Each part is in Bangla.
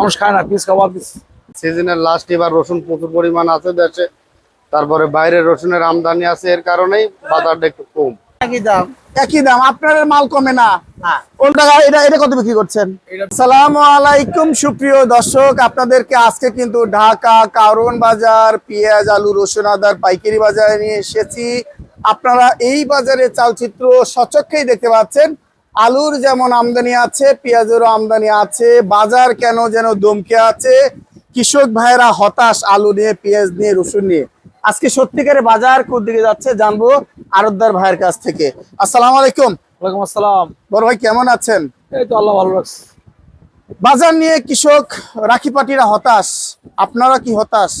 মানুষ খায় না পিস খাবার পিস। সিজনের লাস্ট এবার রসুন প্রচুর পরিমাণ আছে দেশে। তারপরে বাইরে রসুনের আমদানি আছে এর কারণেই বাজারটা একটু কম। একই দাম একই দাম আপনার মাল কমে না। কোন টাকা এটা এটা কত বিক্রি করছেন? সালাম আলাইকুম সুপ্রিয় দর্শক আপনাদেরকে আজকে কিন্তু ঢাকা কারণ বাজার পেঁয়াজ আলু রসুন আদার পাইকারি বাজারে নিয়ে এসেছি। আপনারা এই বাজারে চালচিত্র সচক্ষেই দেখতে পাচ্ছেন। আলুর যেমন আমদানি আছে পেঁয়াজেরও আমদানি আছে বাজার কেন যেন দমকে আছে? কৃষক ভাইরা হতাশ আলু নিয়ে পেঁয়াজ নিয়ে রসুন নিয়ে। আজকে সত্যিকারে বাজার কোন দিকে যাচ্ছে জানব আরবদার ভাইয়ের কাছ থেকে। আসসালামু আলাইকুম। ওয়ালাইকুম আসসালাম। বড় ভাই কেমন আছেন? এই তো আল্লাহ ভালো রাখছে। বাজার নিয়ে কৃষক রাখি পাটিরা হতাশ। আপনারা কি হতাশ?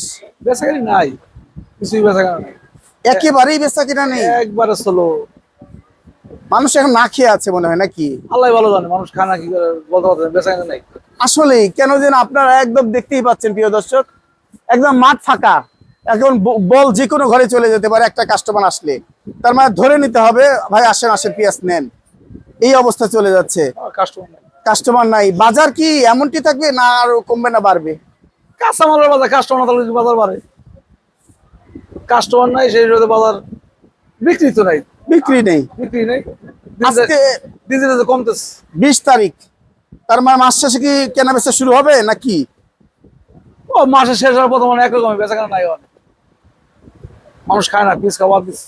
বেচা কিনি নাই কিছুই বেচা কিনা নাই। একেবারেই কিনা নেই। একবারে চলো মানুষ এখন না খেয়ে আছে মনে হয় নাকি? আল্লাহ ভালো জানে মানুষ খায় না কি করে বলতে পারতেন বেচা নাই। আসলেই কেন যেন আপনারা একদম দেখতেই পাচ্ছেন প্রিয় দর্শক একদম মাঠ ফাঁকা। এখন বল যে কোনো ঘরে চলে যেতে পারে একটা কাস্টমার আসলে। তার মানে ধরে নিতে হবে ভাই আসেন আসেন পেঁয়াজ নেন। এই অবস্থা চলে যাচ্ছে। কাস্টমার নাই। কাস্টমার নাই। বাজার কি এমনটি থাকবে না আরও কমবে না বাড়বে? কাঁচামালের বাজার কাস্টমার না বাজার বাড়ে। কাস্টমার নাই সেই বাজার বিক্রি তো নাই। বিক্রি নেই। বিক্রি নেই। আজকে কমতেছে। বিশ তারিখ। তার মানে মাস শেষে কি কেনা বেচা শুরু হবে নাকি? ও মাসের শেষ হওয়ার প্রথম একরকমই বেচা কেনা নাই অনেক। মানুষ খায় না পিস খাবার পিস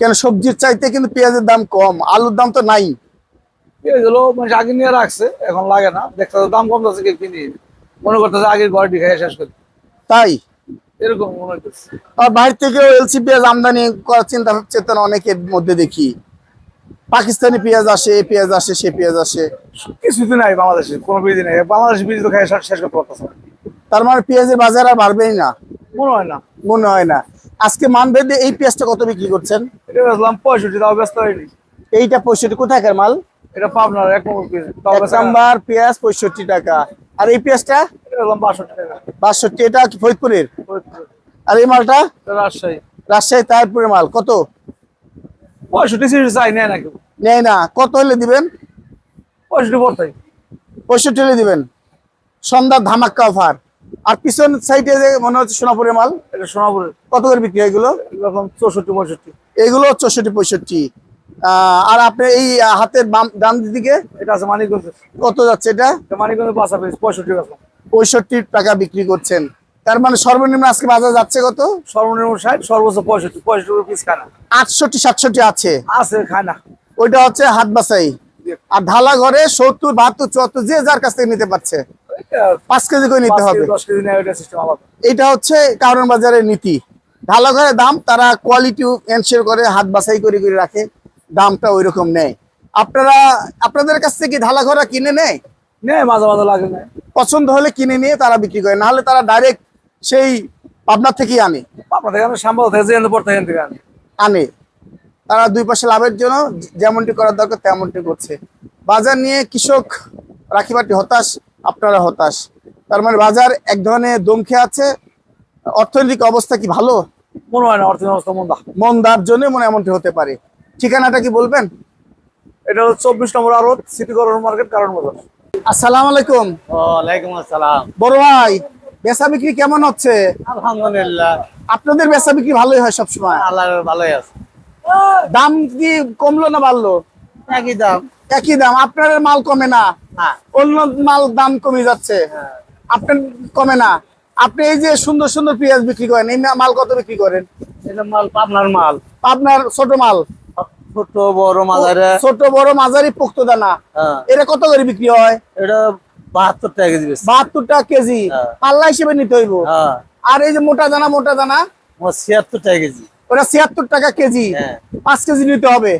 কেন সবজির চাইতে কিন্তু পেঁয়াজের দাম কম আলুর দাম তো নাই। হলো আগে নিয়ে রাখছে এখন লাগে না। দেখতে তো দাম কম যাচ্ছে কিনি। মনে করতেছে আগের ঘরটি খেয়ে শেষ করি। তাই? এরকম মনে আর বাইরে থেকেও এলসি পেঁয়াজ আমদানি করার চিন্তা চেতনা অনেকের মধ্যে দেখি। পাকিস্তানি পেঁয়াজ আসে এ পেঁয়াজ আসে সে পেঁয়াজ আসে। কিছুদিন নাই বাংলাদেশে কোনো বিধি নেই। বাংলাদেশ বিধি তো শেষ- শেষ করতে পারতেছে তার মানে পেঁয়াজের বাজার আর বাড়বেই না। মনে হয় না। মনে হয় না। আজকে মানভেদে এই পেঁয়াজটা কত বিক্রি করছেন? এটা বেচলাম পঁয়ষট্টি তাও ব্যস্ত হয়নি। এইটা পঁয়ষট্টি। কোথাকার মাল? এটা পাবনার এক নম্বর পেঁয়াজ পঁয়ষট্টি টাকা। আর এই পেঁয়াজটা? বাষট্টি টাকা। বাষট্টি এটা ফরিদপুরের? ফরিদপুর। আর এই মালটা? রাজশাহী। রাজশাহী তারপুরের মাল। কত? পঁয়ষট্টি সিরিজ চাই নেয় না কেউ। নেয় না। কত হলে দিবেন? পঁয়ষট্টি পড়তাই পঁয়ষট্টি হলে দিবেন। সন্ধ্যার ধামাক্কা অফার। আর পিছন সাইডে যে মনে হচ্ছে সোনাপুরের মাল? এটা সোনাপুরের। কত করে বিক্রি হয় এগুলো? এরকম চৌষট্টি পঁয়ষট্টি। এগুলো চৌষট্টি পঁয়ষট্টি। আর আপনি এই হাতের বাম ডান দিকে এটা আছে মানিকগঞ্জ। কত যাচ্ছে এটা? মানিকগঞ্জের পাঁচা পঁয়ষট্টি বেচলাম পঁয়ষট্টি টাকা বিক্রি করছেন। তার মানে সর্বনিম্ন আজকে বাজার যাচ্ছে কত? সর্বনিম্ন ষাট সর্বোচ্চ পঁয়ষট্টি পঁয়ষট্টি পিস খায় না আটষট্টি সাতষট্টি আছে। আছে খায় না ওইটা হচ্ছে হাত বাসাই আর ঢালা ঘরে সত্তর বাহাত্তর চুয়াত্তর যে যার কাছ থেকে নিতে পারছে। পাঁচ কেজি করে নিতে হবে। এটা হচ্ছে কারণ বাজারের নীতি। ঢালা ঘরে দাম তারা কোয়ালিটি এনশিওর করে হাত বাছাই করে করে রাখে। দামটা ওই রকম নেয় আপনারা আপনাদের কাছ থেকে ঢালা ঘরা কিনে নেয়? নেয় মাঝে মাঝে লাগে না। পছন্দ হলে কিনে নিয়ে তারা বিক্রি করে নাহলে তারা ডাইরেক্ট সেই পাবনার থেকেই আনে। সাম্বাল থেকে যেখানে পড়তে এখান থেকে আনে। আনে। তারা দুই পাশে লাভের জন্য যেমনটি করার দরকার তেমনটি করছে। বাজার নিয়ে কৃষক রাখিবাটি হতাশ আপনারা হতাশ। তার মানে বাজার এক ধরনের দমকে আছে। অর্থনৈতিক অবস্থা কি ভালো? মনে হয় না অর্থনীতি অবস্থা মন্দা। মন্দার জন্য মনে এমনটি হতে পারে। ঠিকানাটা কি বলবেন? এটা হচ্ছে চব্বিশ নম্বর আরত সিটি কর্নার মার্কেট কারণ বাজার। আসসালামু আলাইকুম। ওয়ালাইকুম আসসালাম। বড় ভাই বেচা বিক্রি কেমন হচ্ছে? আলহামদুলিল্লাহ। আপনাদের বেচা বিক্রি ভালোই হয় সবসময়। আল্লাহ ভালোই আছে। দাম কি কমলো না বাড়লো? একই দাম। একই দাম আপনার মাল কমে না। হ্যাঁ অন্য মাল দাম কমে যাচ্ছে। আপনার কমে না। আপনি এই যে সুন্দর সুন্দর পেঁয়াজ বিক্রি করেন এই মাল কত বিক্রি করেন? এটা মাল পাবনার মাল। পাবনার ছোট মাল। ছোট বড় মাঝারে। ছোট বড় মাঝারি পোক্ত দানা। হ্যাঁ। এটা কত করে বিক্রি হয়? এটা বাহাত্তর টাকা কেজি বাহাত্তর টাকা কেজি। হ্যাঁ। পাল্লা হিসেবে নিতে হইব। হ্যাঁ। আর এই যে মোটা দানা মোটা দানা? ছিয়াত্তর টাকা কেজি। ওটা ছিয়াত্তর টাকা কেজি। পাঁচ কেজি নিতে হবে।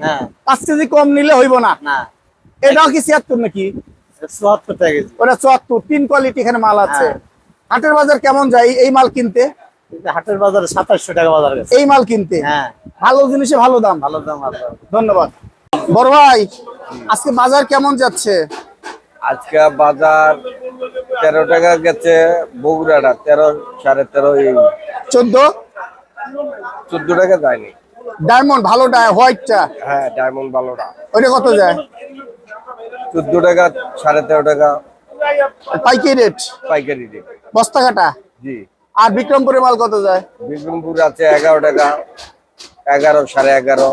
পাঁচ কেজি কম নিলে হইব না। এটাও কি ছিয়াত্তর নাকি? চুয়াত্তর টাকা কেজি। ওটা চুয়াত্তর। তিন কোয়ালিটি এখানে মাল আছে। হাটের বাজার কেমন যায় এই মাল কিনতে? হাটের বাজারে সাতাশশো টাকা বাজার গেছে। এই মাল কিনতে? হ্যাঁ। ভালো জিনিসে ভালো দাম। ভালো দাম ভালো দাম। ধন্যবাদ। বড় ভাই আজকে বাজার কেমন যাচ্ছে? আজকে বাজার তেরো টাকা গেছে বগুড়াটা তেরো সাড়ে তেরো এই। চোদ্দ? চোদ্দ টাকা যায়নি। ডায়মন্ড ভালোটা হোয়াইটটা? হ্যাঁ ডায়মন্ড ভালোটা। ওইটা কত যায়? চোদ্দ টাকা সাড়ে তেরো টাকা। পাইকারি রেট? পাইকারি রেট। বস্তা কাটা জি। আর বিক্রমপুরের মাল কত যায়? বিক্রমপুর আছে এগারো টাকা এগারো সাড়ে এগারো।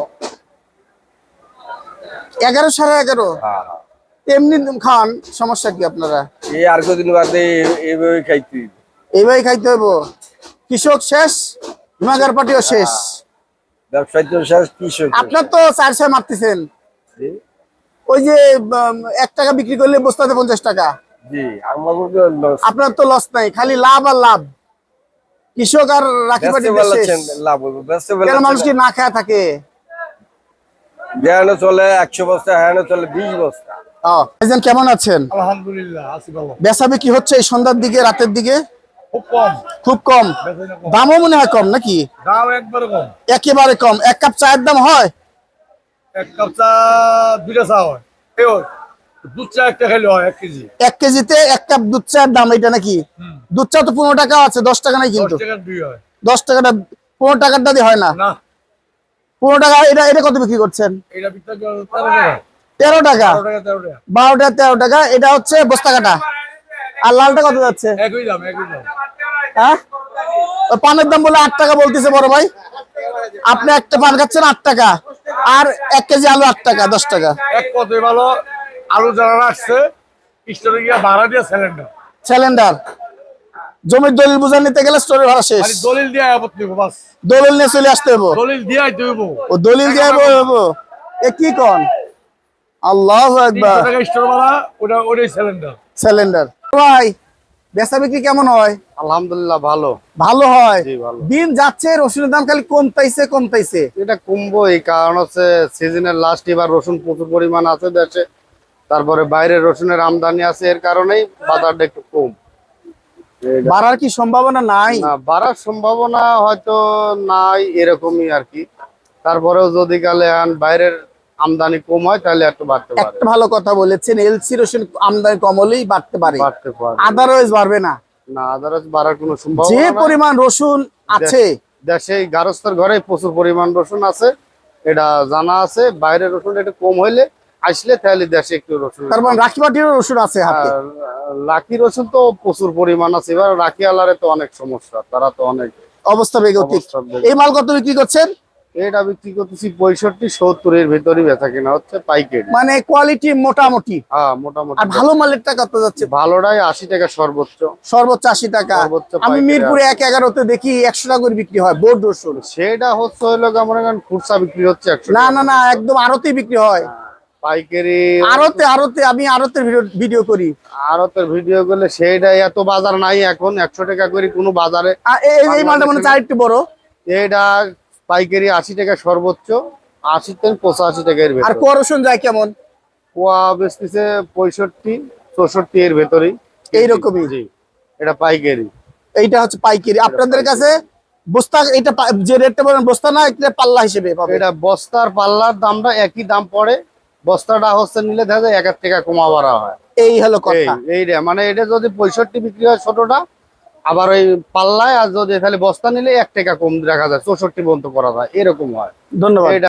এগারো সাড়ে এগারো? হ্যাঁ হ্যাঁ। এমনি খান সমস্যা কি আপনারা? এই আর কদিন বাদে এইভাবে খাইতে এইভাবে খাইতে হইব? কৃষক শেষ? হিমাগার পার্টিও শেষ? ব্যবসায় তো শেষ কৃষক আপনার তো চার ছয় মারতেছেন। ওই যে এক টাকা বিক্রি করলে বস্তাতে পঞ্চাশ টাকা। জি লস- আপনার তো লস নাই খালি লাভ আর লাভ। কৃষক আর রাখি বেচতে লাভ হবে কেন মানুষ কি না খায় থাকে? যেখানে চলে একশো বস্তা হ্যাঁ চলে বিশ বস্তা। কেমন আছেন? আলহামদুলিল্লাহ আছি ভালো। হচ্ছে এই সন্ধ্যার দিকে রাতের দিকে? খুব কম। খুব কম। দামও মনে হয় কম নাকি? দাম একবার কম। একেবারে কম। এক কাপ চায়ের দাম হয়? এক কাপ চা দুইটা চা হয়। দুধ চা একটা খেলে হয় এক কেজি। এক কেজিতে এক কাপ দুধ চায়ের দাম এটা নাকি? দুধ চা তো পনেরো টাকা আছে দশ টাকা নাই কিন্তু। টাকার দশ টাকাটা পনেরো টাকারটা দিয়ে হয় না? পনেরো টাকা এটা এটা কত বিক্রি করছেন? তেরো টাকা। তেরো টাকা? বারো টাকা তেরো টাকা এটা হচ্ছে বস্তা কাটা। আর লালটা কত যাচ্ছে? একই দাম একই দাম। হ্যাঁ? পানের দাম বলে আট টাকা বলতেছে বড় ভাই। আপনি একটা পান খাচ্ছেন আট টাকা আর এক কেজি আলু আট টাকা দশ টাকা। এক কথাই ভালো আলু যারা স্টোরে গিয়ে ভাড়া দিয়ে সিলিন্ডার সিলিন্ডার জমির দলিল বুঝা নিতে গেলে স্টোরি ভাড়া শেষ। মানে দলিল দিয়ে আপত্তি নিবো বাস। দলিল নিয়ে চলে আসতে হব দলিল দিয়ে আইতে ও দলিল দিয়ে হব এ কি কন? আল্লাহ একবার টাকা স্টোর ভাড়া ওটা ওটাই সিলিন্ডার সিলিন্ডার ভাই বেচা বিক্রি কেমন হয়? আলহামদুলিল্লাহ ভালো। ভালো হয়? দিন যাচ্ছে রসুনের দাম খালি কমতাইছে কমতাইছে। এটা কমবো এই কারণ হচ্ছে সিজনের লাস্ট এবার রসুন প্রচুর পরিমাণ আছে দেশে তারপরে বাইরের রসুনের আমদানি আছে এর কারণেই বাজারটা একটু কম। বাড়ার কি সম্ভাবনা নাই? না বাড়ার সম্ভাবনা হয়তো নাই এরকমই আর কি। তারপরেও যদি কালে বাইরের আমদানি কম হয় তাহলে একটু বাড়তে পারে। একটা ভালো কথা বলেছেন এলসি রসুন আমদানি কম হলেই বাড়তে পারে। বাড়তে পারে। আদারওয়াইজ বাড়বে না। না আদারস বাড়ার কোনো যে সম্ভাবনা নাই। পরিমাণ রসুন আছে। দেশে গারস্থের ঘরে প্রচুর পরিমাণ রসুন আছে। এটা জানা আছে বাইরের রসুন একটু কম হইলে আসলে তাহলে দেশে একটু রসুন তার মানে রাখিবাটিরও রসুন আছে হাতে? লাকি রসুন তো প্রচুর পরিমাণ আছে। এবার রাখি আলারে তো অনেক সমস্যা তারা তো অনেক অবস্থা বেগতিক। এই মাল কত বিক্রি করছেন? এটা বিক্রি করতেছি পঁয়ষট্টি সত্তরের ভিতরই বেচা কিনা হচ্ছে পাইকারি। মানে কোয়ালিটি মোটামুটি। হ্যাঁ মোটামুটি। আর ভালো মালের টাকা তো যাচ্ছে। ভালোটাই আশি টাকা সর্বোচ্চ। সর্বোচ্চ আশি টাকা। আমি মিরপুরে এক এগারোতে দেখি একশো টাকা করে বিক্রি হয় বোর্ড রসুন। সেটা হচ্ছে হইল কেমন খুচরা বিক্রি হচ্ছে একশো না না না একদম আরতে বিক্রি হয়। পাইকারি আরতে আরতে আমি আরতের ভিডিও করি। আরতের ভিডিও করলে সেইটা এত বাজার নাই এখন একশো টাকা করে কোনো বাজারে এই মালটা মানে চার বড়। এটা পাইকারি আশি টাকা সর্বোচ্চ আশি থেকে পঁচাশি টাকার আর ভেতর। যায় কেমন? পোয়া বেচতেছে পঁয়ষট্টি চৌষট্টি এর ভেতরেই। এইরকমই? জি এটা পাইকারি। এইটা হচ্ছে পাইকারি। আপনাদের কাছে বস্তা এটা যে রেটটা বলেন বস্তা না এটা পাল্লা হিসেবে এটা বস্তার পাল্লার দামটা একই দাম পড়ে বস্তাটা হচ্ছে নিলে দেখা যায় এক এক টাকা কমা বাড়া হয়। এই হলো এই কথা। এই রে মানে এটা যদি পঁয়ষট্টি বিক্রি হয় ছোটটা আবার ওই পাল্লায় আর যদি তাহলে বস্তা নিলে এক টাকা কম দেখা যায় চৌষট্টি পর্যন্ত করা যায় এরকম হয়। ধন্যবাদ।